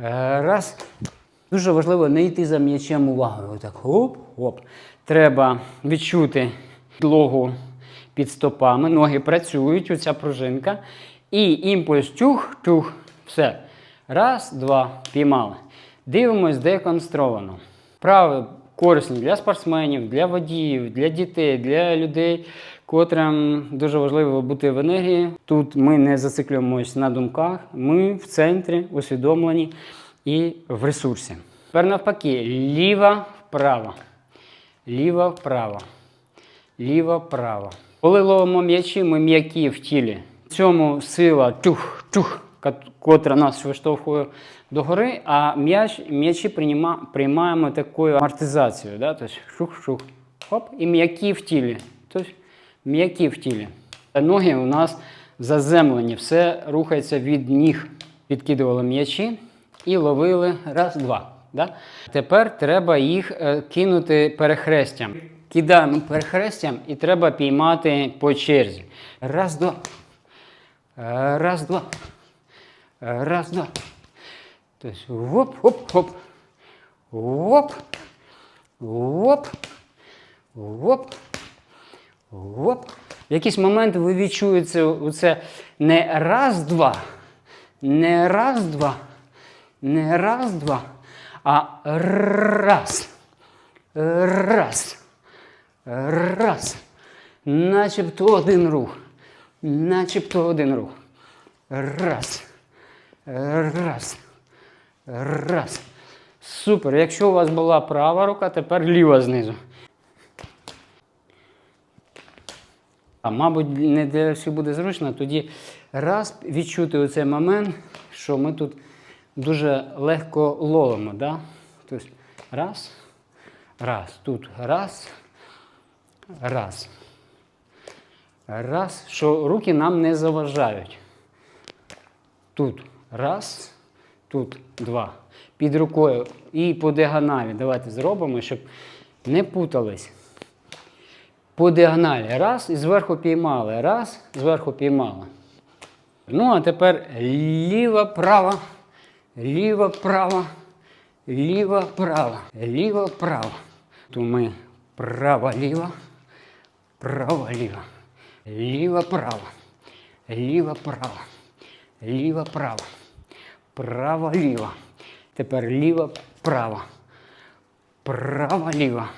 Е, Раз. Дуже важливо не йти за м'ячем увагою. Отак хоп-хоп. Треба відчути підлогу під стопами. Ноги працюють, оця пружинка. І імпульс тюх-тюх. Все. Раз, два, піймали. Дивимось деконстровано. Вправи корисні для спортсменів, для водіїв, для дітей, для людей, котрим дуже важливо бути в енергії. Тут ми не зациклюємось на думках, ми в центрі усвідомлені і в ресурсі. Тепер навпаки, ліва вправо, ліва вправо, ліва вправо. Коли ловимо м'ячі, ми м'які в тілі. В цьому сила тух-тух, кот- котра нас виштовхує догори, а м'яч, м'ячі прийма, приймаємо такою амортизацією. Да? Тобто шух-шух, хоп, і м'які в тілі. Тобто м'які в тілі. Ноги у нас заземлені, все рухається від ніг. Підкидували м'ячі і ловили раз, два. Да? Тепер треба їх е, кинути перехрестям. Кидаємо перехрестям і треба піймати по черзі. Раз, два. Е, Раз, два. Раз, два. Тобто воп, хоп, хоп. Воп. Воп. Воп. Воп. В якийсь момент ви відчуєте оце не раз-два, не раз-два, не раз-два, а раз. Раз. Раз. Начебто один рух. Начебто один рух. Раз. Раз. Раз. Супер. Якщо у вас була права рука, тепер ліва знизу. А, мабуть, не для всіх буде зручно, тоді раз відчути оцей момент, що ми тут дуже легко ловимо. Да? Тобто раз, раз, тут раз, раз. Раз, що руки нам не заважають. Тут раз, тут два. Під рукою і по діагоналі. Давайте зробимо, щоб не путались. По діагоналі. Раз і зверху піймали. Раз, зверху піймали. Ну, а тепер ліва, права, ліва, права, ліва, права, ліва, права. Тут ми права, ліва, права, ліва, ліва, права, ліва, права, ліва, права, права, ліва. Тепер права, ліва.